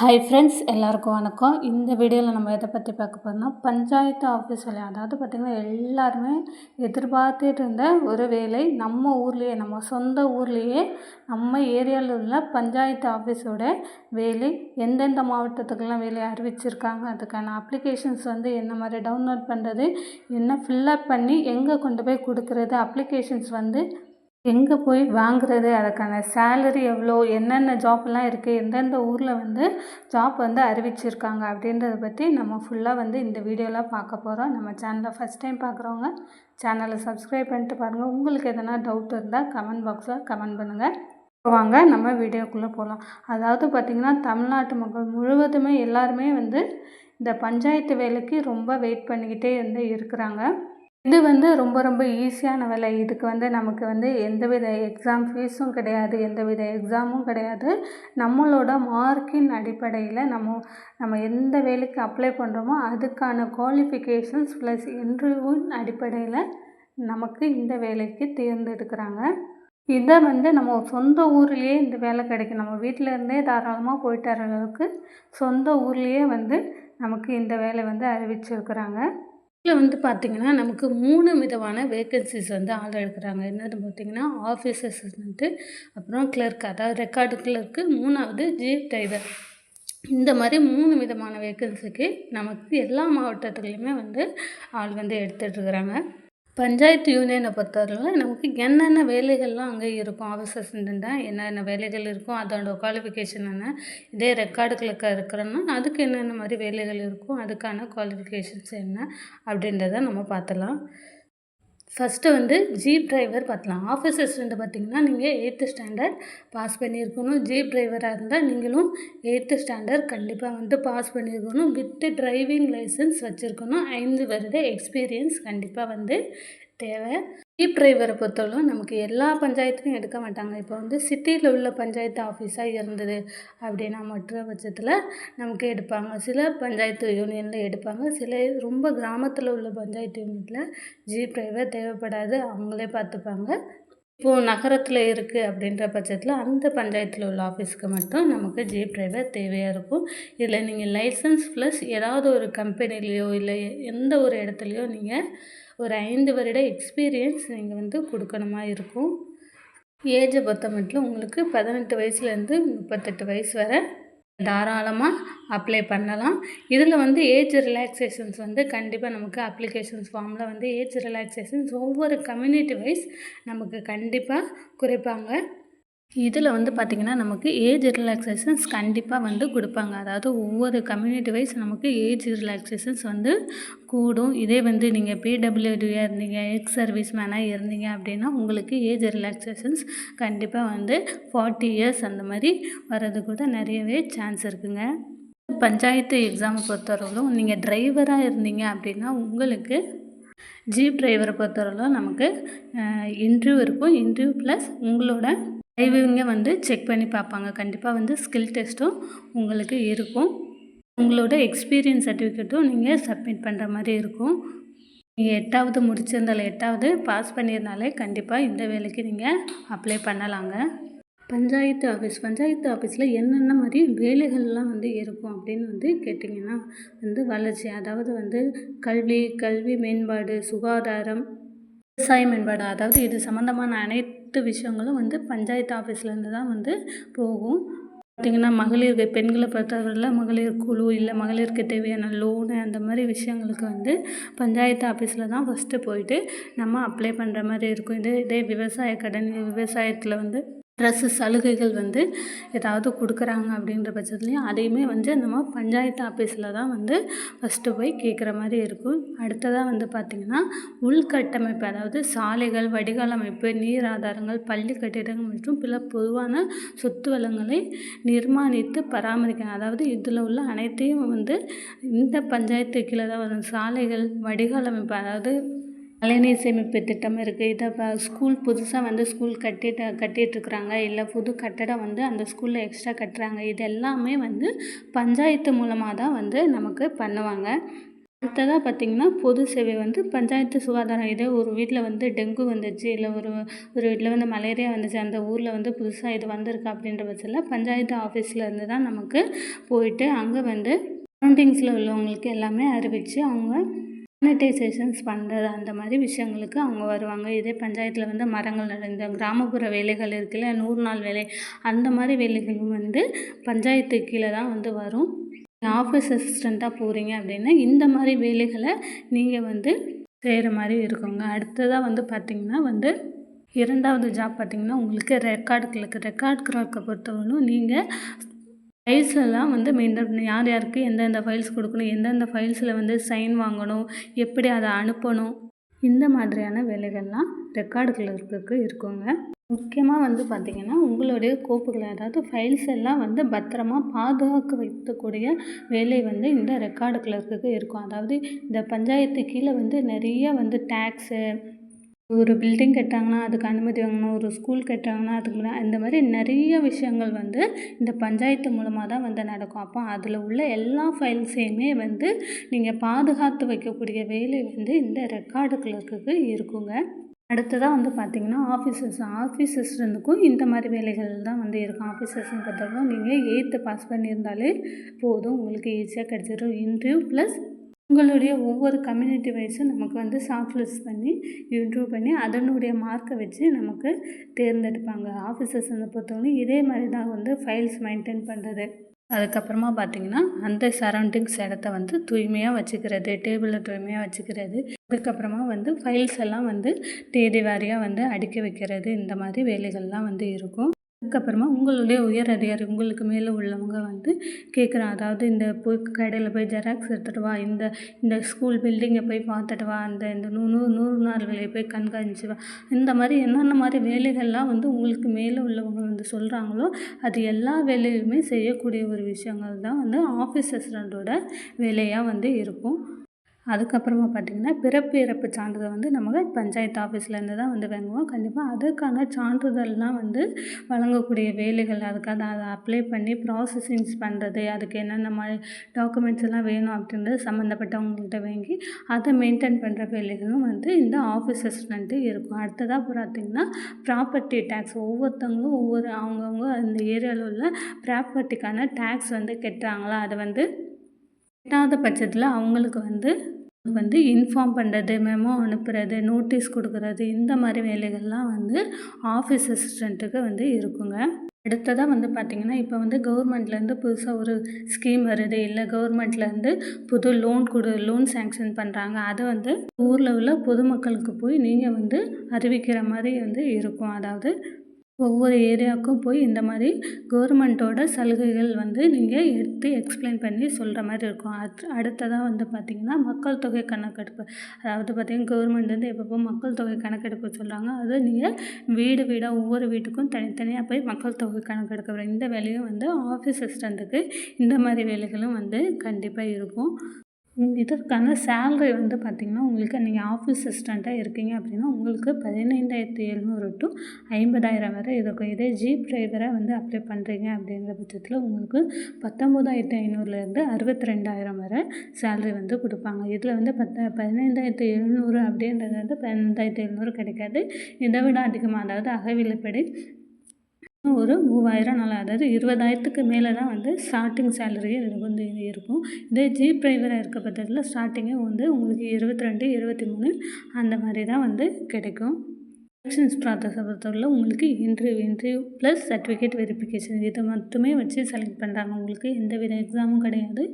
Hi friends எல்லாருக்கும் வணக்கம். இந்த வீடியோவில் நம்ம எதை பற்றி பார்க்க போகிறோம்னா பஞ்சாயத்து ஆஃபீஸ் வேலை. அதாவது பார்த்திங்கன்னா எல்லாருமே எதிர்பார்த்துட்டு இருந்த ஒரு வேலை நம்ம ஊர்லேயே நம்ம சொந்த ஊர்லேயே நம்ம ஏரியாவில் உள்ள பஞ்சாயத்து ஆஃபீஸோட வேலை. எந்தெந்த மாவட்டத்துக்கெல்லாம் வேலையை அறிவிச்சிருக்காங்க அதுக்கான அப்ளிகேஷன்ஸ் வந்து என்ன மாதிரி டவுன்லோட் பண்ணுறது என்ன ஃபில்லப் பண்ணி எங்கே கொண்டு போய் கொடுக்குறது அப்ளிகேஷன்ஸ் வந்து எங்கே போய் வாங்குறது? அதுக்கான சேலரி எவ்வளோ? என்னென்ன ஜாப்லாம் இருக்குது எந்தெந்த ஊரில் வந்து ஜாப் வந்து அறிவிச்சிருக்காங்க? அப்படின்றத பற்றி நம்ம ஃபுல்லாக வந்து இந்த வீடியோவில் பார்க்க போகிறோம் நம்ம சேனலை ஃபஸ்ட் டைம் பார்க்குறவங்க சேனலை சப்ஸ்கிரைப் பண்ணிட்டு பாருங்கள் உங்களுக்கு எதனா டவுட் இருந்தால் கமெண்ட் பாக்ஸில் கமெண்ட் பண்ணுங்கள் வாங்க நம்ம வீடியோக்குள்ளே போகலாம் அதாவது பார்த்திங்கன்னா தமிழ்நாட்டு மக்கள் முழுவதுமே எல்லாருமே வந்து இந்த பஞ்சாயத்து வேலைக்கு ரொம்ப வெயிட் பண்ணிக்கிட்டே வந்து இருக்கிறாங்க. இது வந்து ரொம்ப ரொம்ப ஈஸியான வேலை. இதுக்கு வந்து நமக்கு வந்து எந்தவித எக்ஸாம் ஃபீஸும் கிடையாது எந்தவித எக்ஸாமும் கிடையாது. நம்மளோட மார்க்கின் அடிப்படையில் நம்ம நம்ம எந்த வேலைக்கு அப்ளை பண்ணுறோமோ அதுக்கான குவாலிஃபிகேஷன்ஸ் ப்ளஸ் இன்டர்வியூவின் அடிப்படையில் நமக்கு இந்த வேலைக்கு தேர்ந்தெடுக்கிறாங்க. இதை வந்து நம்ம சொந்த ஊர்லேயே இந்த வேலை கிடைக்கும். நம்ம வீட்டில் இருந்தே தாராளமாக போயிட்டு வர அளவுக்கு சொந்த ஊர்லேயே வந்து நமக்கு இந்த வேலை வந்து அறிவிச்சிருக்கிறாங்க. இதில் வந்து பார்த்திங்கன்னா நமக்கு மூணு விதமான வேக்கன்சிஸ் வந்து ஆள் எடுக்கிறாங்க. என்னது பார்த்திங்கன்னா ஆஃபீஸ் அசிஸ்டண்ட்டு அப்புறம் கிளர்க் அதாவது ரெக்கார்டு கிளர்க்கு மூணாவது ஜீப் டிரைவர் இந்த மாதிரி மூணு விதமான வேக்கன்சிக்கு நமக்கு எல்லா மாவட்டத்துலேயுமே வந்து ஆள் வந்து எடுத்துகிட்ருக்குறாங்க பஞ்சாயத்து யூனியனை பொறுத்தவரையில் நமக்கு என்னென்ன வேலைகள்லாம் அங்கே இருக்கும்? ஆஃபீஸ் அசிஸ்டண்ட்டாக என்னென்ன வேலைகள் இருக்கும்? அதோட குவாலிஃபிகேஷன் என்ன? இதே ரெக்கார்டு கிளர்க்காக இருக்கிறோன்னா அதுக்கு என்னென்ன மாதிரி வேலைகள் இருக்கும்? அதுக்கான குவாலிஃபிகேஷன்ஸ் என்ன? அப்படின்றத நம்ம பார்த்தலாம். ஃபஸ்ட்டு வந்து ஜீப் டிரைவர் பார்க்கலாம். ஆஃபீஸ் அசிஸ்டண்ட்டை பார்த்தீங்கன்னா நீங்கள் எயித்து ஸ்டாண்டர்ட் பாஸ் பண்ணியிருக்கணும். ஜீப் டிரைவராக இருந்தால் நீங்களும் எயித்து ஸ்டாண்டர்ட் கண்டிப்பாக வந்து பாஸ் பண்ணியிருக்கணும். வித்து டிரைவிங் லைசன்ஸ் வச்சுருக்கணும். ஐந்து வருட எக்ஸ்பீரியன்ஸ் கண்டிப்பாக வந்து தேவை. ஜீப் டிரைவரை பொறுத்தவரைக்கும் நமக்கு எல்லா பஞ்சாயத்துலையும் எடுக்க மாட்டாங்க. இப்போ வந்து சிட்டியில் உள்ள பஞ்சாயத்து ஆஃபீஸாக இருந்தது அப்படின்னா மற்ற பட்சத்தில் நமக்கு எடுப்பாங்க. சில பஞ்சாயத்து யூனியனில் எடுப்பாங்க. சில ரொம்ப கிராமத்தில் உள்ள பஞ்சாயத்து யூனியனில் ஜீப் டிரைவர் தேவைப்படாது. அவங்களே பார்த்துப்பாங்க. இப்போது நகரத்தில் இருக்குது அப்படின்ற பட்சத்தில் அந்த பஞ்சாயத்தில் உள்ள ஆஃபீஸ்க்கு மட்டும் நமக்கு ஜீப் டிரைவர் தேவையாக இருக்கும். இதில் நீங்கள் லைசன்ஸ் ப்ளஸ் ஏதாவது ஒரு கம்பெனிலேயோ இல்லை எந்த ஒரு இடத்துலையோ நீங்கள் ஒரு ஐந்து வருட எக்ஸ்பீரியன்ஸ் நீங்கள் வந்து கொடுக்கணுமா இருக்கும். ஏஜை பொறுத்த மட்டும் உங்களுக்கு பதினெட்டு வயசுலேருந்து முப்பத்தெட்டு வயசு வரை தாராளமாக அப்ளை பண்ணலாம். இதில் வந்து ஏஜ் ரிலாக்ஸேஷன்ஸ் வந்து கண்டிப்பாக நமக்கு அப்ளிகேஷன்ஸ் ஃபார்மில் வந்து ஏஜ் ரிலாக்ஸேஷன்ஸ் ஒவ்வொரு கம்யூனிட்டி வைஸ் நமக்கு கண்டிப்பாக குறைப்பாங்க. இதில் வந்து பார்த்திங்கன்னா நமக்கு ஏஜ் ரிலாக்ஸேஷன்ஸ் கண்டிப்பாக வந்து கொடுப்பாங்க. அதாவது ஒவ்வொரு கம்யூனிட்டி வைஸ் நமக்கு ஏஜ் ரிலாக்ஸேஷன்ஸ் வந்து கூடும். இதே வந்து நீங்கள் பிடபிள்யூடியாக இருந்தீங்க எக்ஸ் சர்வீஸ் மேனாக இருந்தீங்க அப்படின்னா உங்களுக்கு ஏஜ் ரிலாக்ஸேஷன்ஸ் கண்டிப்பாக வந்து ஃபார்ட்டி இயர்ஸ் அந்த மாதிரி வர்றது கூட நிறையவே சான்ஸ் இருக்குங்க. பஞ்சாயத்து எக்ஸாமை பொறுத்தவரையிலும் நீங்கள் டிரைவராக இருந்தீங்க அப்படின்னா உங்களுக்கு ஜீப் டிரைவரை பொறுத்தவரையிலும் நமக்கு இன்டர்வியூ இருக்கும். இன்டர்வியூ ப்ளஸ் உங்களோட டிரைவிங்கை வந்து செக் பண்ணி பார்ப்பாங்க. கண்டிப்பாக வந்து ஸ்கில் டெஸ்ட்டும் உங்களுக்கு இருக்கும். உங்களோட எக்ஸ்பீரியன்ஸ் சர்டிஃபிகேட்டும் நீங்கள் சப்மிட் பண்ணுற மாதிரி இருக்கும். நீங்கள் எட்டாவது முடிச்சிருந்தாலும் எட்டாவது பாஸ் பண்ணியிருந்தாலே கண்டிப்பாக இந்த வேலைக்கு நீங்கள் அப்ளை பண்ணலாங்க. பஞ்சாயத்து ஆஃபீஸ் பஞ்சாயத்து ஆஃபீஸில் என்னென்ன மாதிரி வேலைகள்லாம் வந்து இருக்கும் அப்படின்னு வந்து கேட்டிங்கன்னா வந்து வளர்ச்சி அதாவது வந்து கல்வி கல்வி மேம்பாடு சுகாதாரம் விவசாய மேம்பாடு அதாவது இது சம்மந்தமான அனைத்து விஷயங்களும் வந்து பஞ்சாயத்து ஆஃபீஸ்லேருந்து தான் வந்து போகும். பார்த்திங்கன்னா மகளிர் பெண்களை பொறுத்தவரையில் மகளிர் குழு இல்லை மகளிருக்கு தேவையான லோனு அந்த மாதிரி விஷயங்களுக்கு வந்து பஞ்சாயத்து ஆஃபீஸில் தான் ஃபஸ்ட்டு போயிட்டு நம்ம அப்ளை பண்ணுற மாதிரி இருக்கும். இதே இதே விவசாய கடன் விவசாயத்தில் வந்து ட்ரெஸ்ஸு சலுகைகள் வந்து ஏதாவது கொடுக்குறாங்க அப்படின்ற பட்சத்துலேயும் அதையுமே வந்து நம்ம பஞ்சாயத்து ஆஃபீஸில் தான் வந்து ஃபஸ்ட்டு போய் கேட்குற மாதிரி இருக்கும். அடுத்ததாக வந்து பார்த்திங்கன்னா உள்கட்டமைப்பு அதாவது சாலைகள் வடிகால் அமைப்பு நீர் ஆதாரங்கள் பள்ளி கட்டிடங்கள் மற்றும் பிற பொதுவான சொத்து வளங்களை நிர்மாணித்து பராமரிக்கணும். அதாவது இதில் உள்ள அனைத்தையும் வந்து இந்த பஞ்சாயத்து கீழே தான் வரும். சாலைகள் வடிகால் அமைப்பு அதாவது மழைநீர் சேமிப்பு திட்டம் இருக்குது இதை இப்போ ஸ்கூல் புதுசாக வந்து ஸ்கூல் கட்டிட்டு கட்டிகிட்ருக்குறாங்க இல்லை புது கட்டடம் வந்து அந்த ஸ்கூலில் எக்ஸ்ட்ரா கட்டுறாங்க. இது எல்லாமே வந்து பஞ்சாயத்து மூலமாக தான் வந்து நமக்கு பண்ணுவாங்க. அடுத்ததாக பார்த்திங்கன்னா பொது சேவை வந்து பஞ்சாயத்து சுகாதாரம். இதே ஒரு வீட்டில் வந்து டெங்கு வந்துச்சு இல்லை ஒரு ஒரு வீட்டில் வந்து மலேரியா வந்துச்சு அந்த ஊரில் வந்து புதுசாக இது வந்திருக்கு அப்படின்ற பட்சத்தில் பஞ்சாயத்து ஆஃபீஸில் இருந்து தான் நமக்கு போயிட்டு அங்கே வந்து சரௌண்டிங்ஸில் உள்ளவங்களுக்கு எல்லாமே அறிவித்து அவங்க சானிடைசேஷன்ஸ் பண்ணுறது அந்த மாதிரி விஷயங்களுக்கு அவங்க வருவாங்க. இதே பஞ்சாயத்தில் வந்து மரங்கள் நடந்த கிராமப்புற வேலைகள் இருக்குல்ல நூறு நாள் வேலை அந்த மாதிரி வேலைகளும் வந்து பஞ்சாயத்து கீழே தான் வந்து வரும். ஆஃபீஸ் அசிஸ்டண்ட்டாக போகிறீங்க அப்படின்னா இந்த மாதிரி வேலைகளை நீங்கள் வந்து செய்கிற மாதிரி இருக்குங்க. அடுத்ததாக வந்து பார்த்திங்கன்னா வந்து இரண்டாவது ஜாப் பார்த்திங்கன்னா உங்களுக்கு ரெக்கார்டு கிளர்க்கு ரெக்கார்ட் கிளர்க்கை பொறுத்தவரைக்கும் நீங்கள் ஃபைல்ஸ் எல்லாம் வந்து மெயின்டைன் பண்ணி யார் யாருக்கு எந்தெந்த ஃபைல்ஸ் கொடுக்கணும் எந்தெந்த ஃபைல்ஸில் வந்து சைன் வாங்கணும் எப்படி அதை அனுப்பணும் இந்த மாதிரியான வேலைகள்லாம் ரெக்கார்டு கிளர்க்குக்கு இருக்குங்க. முக்கியமாக வந்து பார்த்திங்கன்னா உங்களுடைய கோப்புகளை அதாவது ஃபைல்ஸ் எல்லாம் வந்து பத்திரமா பாதுகாக்க வைக்கக்கூடிய வேலை வந்து இந்த ரெக்கார்டு கிளர்க்குக்கு இருக்கும். அதாவது இந்த பஞ்சாயத்து கீழே வந்து நிறைய வந்து டேக்ஸு ஒரு பில்டிங் கட்டுறாங்கன்னா அதுக்கு அனுமதி வாங்கணும். ஒரு ஸ்கூல் கட்டுறாங்கன்னா அதுக்கு இந்த மாதிரி நிறைய விஷயங்கள் வந்து இந்த பஞ்சாயத்து மூலமாக தான் வந்து நடக்கும். அப்போ அதில் உள்ள எல்லா ஃபைல்ஸையுமே வந்து நீங்கள் பாதுகாத்து வைக்கக்கூடிய வேலை வந்து இந்த ரெக்கார்டு கிளர்க்குக்கு இருக்குங்க. அடுத்ததாக வந்து பார்த்திங்கன்னா ஆஃபீஸர்ஸ் ஆஃபீஸர்ஸ்ருந்துக்கும் இந்த மாதிரி வேலைகள் தான் வந்து இருக்கும். ஆஃபீஸர்ஸ்னு பார்த்தோம்னா நீங்கள் எயித்து பாஸ் பண்ணியிருந்தாலே போதும். உங்களுக்கு ஈஸியாக கிடச்சிடும் இன்டர்வியூ ப்ளஸ் உங்களுடைய ஒவ்வொரு கம்யூனிட்டி வைஸும் நமக்கு வந்து ஷார்ட்லிஸ்ட் பண்ணி இன்ட்ரூவ் பண்ணி அதனுடைய மார்க்கை வச்சு நமக்கு தேர்ந்தெடுப்பாங்க. ஆஃபீஸர்ஸ் வந்து பொறுத்தவரைக்கும் இதே மாதிரி தான் வந்து ஃபைல்ஸ் மெயின்டைன் பண்ணுறது அதுக்கப்புறமா பார்த்திங்கன்னா அந்த சரௌண்டிங்ஸ் இடத்த வந்து தூய்மையாக வச்சுக்கிறது டேபிளை தூய்மையாக வச்சுக்கிறது. அதுக்கப்புறமா வந்து ஃபைல்ஸ் எல்லாம் வந்து தேதி வாரியாக வந்து அடுக்கி வைக்கிறது. இந்த மாதிரி வேலைகள்லாம் வந்து இருக்கும். அதுக்கப்புறமா உங்களுடைய உயர் அதிகாரி உங்களுக்கு மேலே உள்ளவங்க வந்து கேட்குறான் அதாவது இந்த போய் கடையில் போய் ஜெராக்ஸ் எடுத்துகிட்டு வா இந்த இந்த ஸ்கூல் பில்டிங்கை போய் பார்த்துட்டு வா அந்த இந்த நூறு நூறு நாள் வேலையை போய் கண்காணிச்சு வா. இந்த மாதிரி என்னென்ன மாதிரி வேலைகள்லாம் வந்து உங்களுக்கு மேலே உள்ளவங்க வந்து சொல்கிறாங்களோ அது எல்லா வேலையுமே செய்யக்கூடிய ஒரு விஷயங்கள் தான் வந்து ஆஃபீஸ் அசிஸ்டண்ட்டோட வேலையாக வந்து இருக்கும். அதுக்கப்புறமா பார்த்திங்கன்னா பிறப்பு இறப்பு சான்றிதழ் வந்து நம்ம பஞ்சாயத்து ஆஃபீஸ்லேருந்து தான் வந்து வாங்குவோம். கண்டிப்பாக அதுக்கான சான்றிதழ்லாம் வந்து வழங்கக்கூடிய வேலைகள் அதுக்காக அதை அப்ளை பண்ணி ப்ராசஸிங்ஸ் பண்ணுறது அதுக்கு என்னென்ன மாதிரி டாக்குமெண்ட்ஸ் எல்லாம் வேணும் அப்படின்றது சம்மந்தப்பட்டவங்கள்ட்ட வாங்கி அதை மெயின்டைன் பண்ணுற வேலைகளும் வந்து இந்த ஆஃபீஸ் அசிஸ்டண்ட்டு இருக்கும். அடுத்ததாக பார்த்திங்கன்னா ப்ராப்பர்ட்டி டேக்ஸ் ஒவ்வொருத்தவங்களும் ஒவ்வொரு அவங்கவுங்க அந்த ஏரியாவில் உள்ள ப்ராப்பர்ட்டிக்கான டேக்ஸ் வந்து கட்டுறாங்களா? அதை வந்து கட்டாத பட்சத்தில் அவங்களுக்கு வந்து வந்து இன்ஃபார்ம் பண்ணுறது மெமோ அனுப்புகிறது நோட்டீஸ் கொடுக்குறது இந்த மாதிரி வேலைகள்லாம் வந்து ஆஃபீஸ் அசிஸ்டண்ட்டுக்கு வந்து இருக்குங்க. அடுத்ததாக வந்து பார்த்திங்கன்னா இப்போ வந்து கவர்மெண்ட்லேருந்து புதுசாக ஒரு ஸ்கீம் வருது. இல்லை கவர்மெண்ட்லேருந்து புது லோன் கொடு லோன் சேங்ஷன் பண்ணுறாங்க அதை வந்து ஊரில் உள்ள பொதுமக்களுக்கு போய் நீங்கள் வந்து அறிவிக்கிற மாதிரி வந்து இருக்கும். அதாவது ஒவ்வொரு ஏரியாவுக்கும் போய் இந்த மாதிரி கவர்மெண்ட்டோட சலுகைகள் வந்து நீங்கள் எடுத்து எக்ஸ்பிளைன் பண்ணி சொல்கிற மாதிரி இருக்கும். அத் அடுத்ததாக வந்து பார்த்திங்கன்னா மக்கள் தொகை கணக்கெடுப்பு. அதாவது பார்த்திங்கன்னா கவர்மெண்ட் வந்து எப்பப்போ மக்கள் தொகை கணக்கெடுப்பு சொல்கிறாங்க அது நீங்கள் வீடு வீடாக ஒவ்வொரு வீட்டுக்கும் தனித்தனியாக போய் மக்கள் தொகை கணக்கெடுக்க இந்த வேலையும் வந்து ஆஃபீஸ் அசிஸ்டண்ட்டுக்கு இந்த மாதிரி வேலைகளும் வந்து கண்டிப்பாக இருக்கும். இதற்கான சேல்ரி வந்து பார்த்திங்கன்னா உங்களுக்கு நீங்கள் ஆஃபீஸ் அசிஸ்டண்ட்டாக இருக்கீங்க அப்படின்னா உங்களுக்கு பதினைந்தாயிரத்தி எழுநூறு டு ஐம்பதாயிரம் வரை இருக்கும். இதே ஜீப் டிரைவராக வந்து அப்ளை பண்ணுறீங்க அப்படிங்கிற பட்சத்தில் உங்களுக்கு பத்தொம்போதாயிரத்தி ஐநூறுலேருந்து அறுபத்தி ரெண்டாயிரம் வரை சேல்ரி வந்து கொடுப்பாங்க. இதில் வந்து பத்த பதினைந்தாயிரத்தி எழுநூறு அப்படின்றது வந்து பதினைந்தாயிரத்தி எழுநூறு கிடைக்காது. இதை விட அதிகமாக அதாவது அகவிலைப்படி ஒரு மூவாயிரம் நல்லா அதாவது இருபதாயிரத்துக்கு மேலே தான் வந்து ஸ்டார்டிங் சேலரியே எனக்கு வந்து இருக்கும். இதே ஜீப் டிரைவராக இருக்க பட்சத்தில் ஸ்டார்டிங்கே வந்து உங்களுக்கு இருபத்தி ரெண்டு இருபத்தி மூணு அந்த மாதிரி தான் வந்து கிடைக்கும். செலெக்ஷன்ஸ் ப்ராசஸை பொறுத்தவரையில் உங்களுக்கு interview interview plus certificate verification இதை மட்டுமே வச்சு செலக்ட் பண்ணுறாங்க உங்களுக்கு எந்த வித எக்ஸாமும் கிடையாது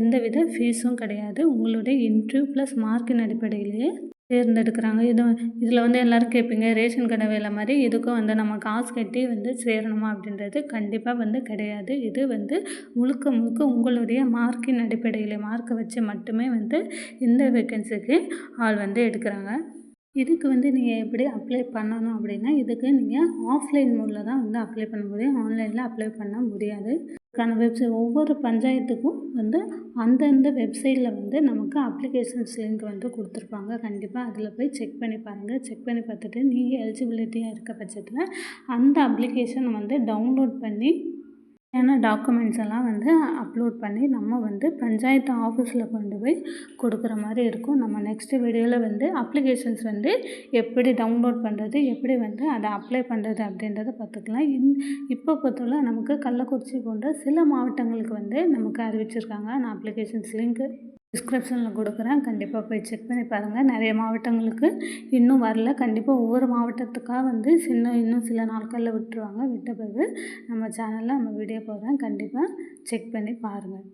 எந்த வித ஃபீஸும் கிடையாது. உங்களுடைய இன்டர்வியூ ப்ளஸ் மார்க்கின் அடிப்படையிலேயே தேர்ந்தெடுக்கிறாங்க. இது இதில் வந்து எல்லோரும் கேட்பீங்க ரேஷன் கடை வேலை மாதிரி இதுக்கும் வந்து நம்ம காசு கட்டி வந்து சேரணுமா அப்படின்றது கண்டிப்பாக வந்து கிடையாது. இது வந்து முழுக்க முழுக்க உங்களுடைய மார்க்கின் அடிப்படையில் மார்க்கை வச்சு மட்டுமே வந்து இந்த வேக்கன்சிக்கு ஆள் வந்து எடுக்கிறாங்க. இதுக்கு வந்து நீங்கள் எப்படி அப்ளை பண்ணணும் அப்படின்னா இதுக்கு நீங்கள் ஆஃப்லைன் மூலம் தான் வந்து அப்ளை பண்ண முடியும் ஆன்லைனில் அப்ளை பண்ண முடியாது. அதுக்கான வெப்சைட் ஒவ்வொரு பஞ்சாயத்துக்கும் வந்து அந்தந்த வெப்சைட்டில் வந்து நமக்கு அப்ளிகேஷன்ஸ் லிங்க் வந்து கொடுத்துருப்பாங்க. கண்டிப்பாக அதில் போய் செக் பண்ணி பாருங்கள் செக் பண்ணி பார்த்துட்டு நீங்கள் எலிஜிபிலிட்டியாக இருக்க பட்சத்தில் அந்த அப்ளிகேஷன் வந்து டவுன்லோட் பண்ணி ஏன்னா டாக்குமெண்ட்ஸ் எல்லாம் வந்து அப்லோட் பண்ணி நம்ம வந்து பஞ்சாயத்து ஆஃபீஸில் கொண்டு போய் கொடுக்குற மாதிரி இருக்கும். நம்ம நெக்ஸ்ட்டு வீடியோவில் வந்து அப்ளிகேஷன்ஸ் வந்து எப்படி டவுன்லோட் பண்ணுறது எப்படி வந்து அதை அப்ளை பண்ணுறது அப்படின்றத பார்த்துக்கலாம். இந் இப்போ பொறுத்தவரை நமக்கு கள்ளக்குறிச்சி போன்ற சில மாவட்டங்களுக்கு வந்து நமக்கு அறிவிச்சிருக்காங்க. நான் அப்ளிகேஷன்ஸ் லிங்க்கு டிஸ்கிரிப்ஷனில் கொடுக்குறேன். கண்டிப்பாக போய் செக் பண்ணி பாருங்கள் நிறைய மாவட்டங்களுக்கு இன்னும் வரல. கண்டிப்பாக ஒவ்வொரு மாவட்டத்துக்காக வந்து சின்ன இன்னும் சில நாட்களில் விட்டுருவாங்க. விட்ட பிறகு நம்ம சேனலில் நம்ம வீடியோ போடுறேன். கண்டிப்பாக செக் பண்ணி பாருங்கள்